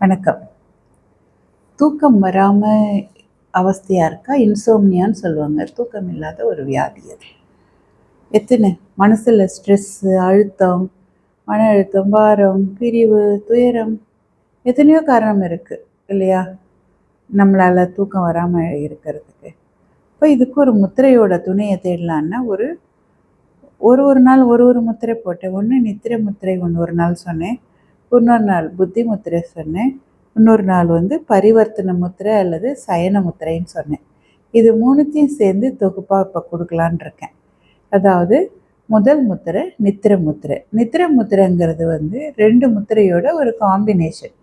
வணக்கம். தூக்கம் வராமல் அவஸ்தையாக இருக்கா? இன்சோம்னியான்னு சொல்லுவாங்க. தூக்கம் இல்லாத ஒரு வியாதி அது. எத்தனை? மனசில் ஸ்ட்ரெஸ்ஸு அழுத்தம் மன அழுத்தம் பாரம் பிரிவு துயரம் எத்தனையோ காரணம் இருக்குது இல்லையா? நம்மளால் தூக்கம் வராமல் இருக்கிறதுக்கு. இப்போ இதுக்கு ஒரு முத்திரையோட துணையை தேடலான்னா ஒரு ஒரு ஒரு நாள் ஒரு ஒரு முத்திரை போட்டேன். ஒன்று நித்திரை முத்திரை ஒன்று ஒரு நாள் சொன்னேன். இன்னொரு நாள் புத்தி முத்திரை சொன்னேன். இன்னொரு நாள் வந்து பரிவர்த்தன முத்திரை அல்லது சயன முத்திரைன்னு சொன்னேன். இது மூணுத்தையும் சேர்ந்து தொகுப்பாக இப்போ கொடுக்கலான் இருக்கேன். அதாவது முதல் முத்திரை நித்திர முத்திரை. நித்திர முத்திரைங்கிறது வந்து ரெண்டு முத்திரையோட ஒரு காம்பினேஷன்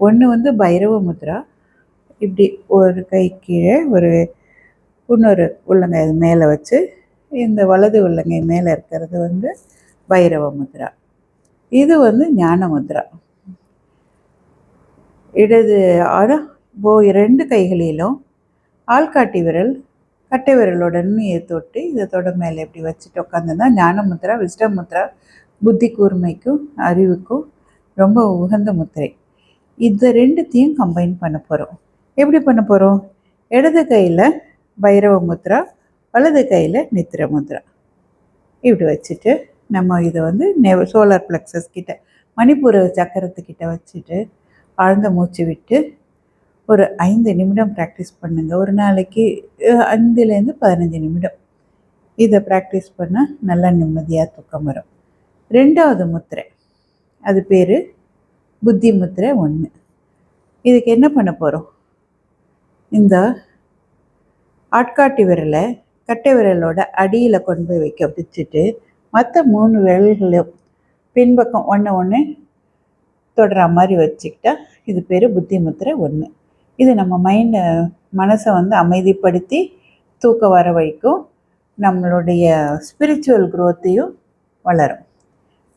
ஒன்று வந்து பைரவ முத்ரா இப்படி ஒரு கை கீழே ஒரு இன்னொரு உள்ளங்கை மேலே வச்சு இந்த வலது உள்ளங்கை மேலே இருக்கிறது வந்து பைரவ முத்ரா இது வந்து ஞான முத்ரா இடது ஆனால் போ ரெண்டு கைகளிலும் ஆள்காட்டி விரல் கட்டை விரலோட தொட்டு இதை தொட மேலே இப்படி வச்சுட்டு உட்காந்துருந்தா ஞான முத்ரா விஸ்டம் முத்ரா புத்தி கூர்மைக்கும் அறிவுக்கும் ரொம்ப உகந்த முத்திரை. இந்த ரெண்டுத்தையும் கம்பைன் பண்ண போகிறோம் எப்படி பண்ண போகிறோம் இடது கையில் பைரவ முத்ரா வலது கையில் நித்திர முத்ரா இப்படி வச்சுட்டு நம்ம இதை வந்து நெவ சோலார் பிளக்ஸஸ் கிட்ட மணிப்பூர சக்கரத்துக்கிட்ட வச்சுட்டு ஆழ்ந்த மூச்சு விட்டு ஒரு ஐந்து நிமிடம் ப்ராக்டிஸ் பண்ணுங்கள் ஒரு நாளைக்கு அஞ்சுலேருந்து பதினஞ்சு நிமிடம். இதை ப்ராக்டிஸ் பண்ணால் நல்லா நிம்மதியாக தூக்கம் வரும். ரெண்டாவது முத்திரை. அது பேர் புத்தி முத்திரை ஒன்று இதுக்கு என்ன பண்ண போகிறோம் இந்த ஆட்காட்டி விரலை கட்டை விரலோட அடியில் கொண்டு போய் வைக்க வச்சுட்டு மற்ற மூணு விரல்களையும் பின்பக்கம் ஒன்று ஒன்று தொடுற மாதிரி வச்சுக்கிட்டா இது பேர் புத்தி முத்திரை ஒன்று இது நம்ம மைண்டை மனசை வந்து அமைதிப்படுத்தி தூக்கம் வர வைக்கும். நம்மளுடைய ஸ்பிரிச்சுவல் குரோத்தையும் வளரும்.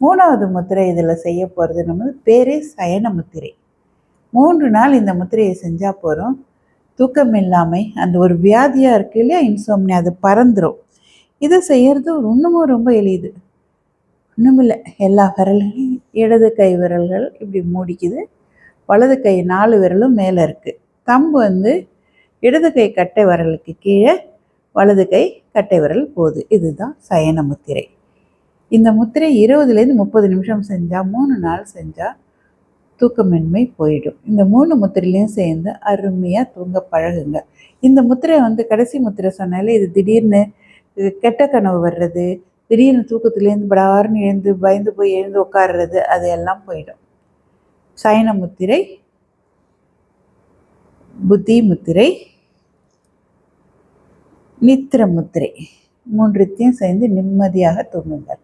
மூணாவது முத்திரை இதில் செய்ய போகிறது நம்ம பேரே சயன முத்திரை. மூன்று நாள் இந்த முத்திரையை செஞ்சால் போகிறோம் தூக்கம் இல்லாமல் அந்த ஒரு வியாதியாக இருக்கு இல்லையா இன்சோம்னி அது பறந்துடும் இதை செய்யறது இன்னமும் ரொம்ப எளிது. ஒன்றுமில்லை எல்லா விரல்களையும் இடது கை விரல்கள் இப்படி மூடிக்குது. வலது கை நாலு விரலும் மேலே இருக்குது தம்பு வந்து இடது கை கட்டை விரலுக்கு கீழே வலது கை கட்டை விரல் போகுது. இதுதான் சயன முத்திரை. இந்த முத்திரை இருபதுலேருந்து முப்பது நிமிஷம் செஞ்சால் மூணு நாள் செஞ்சால் தூக்கமின்மை போயிடும். இந்த மூணு முத்திரையிலையும் சேர்ந்து அருமையாக தூங்க பழகுங்க. இந்த முத்திரை வந்து கடைசி முத்திரை சொன்னாலே இது திடீர்னு கெட்ட கனவு வர்றது திடீர்னு தூக்கத்துலேருந்து படார்னு எழுந்து பயந்து போய் எழுந்து உட்காடுறது அது எல்லாம் போயிடும். சயன முத்திரை புத்தி முத்திரை நித்திர முத்திரை மூன்றுத்தையும் சேர்ந்து நிம்மதியாக தூங்குங்கள்.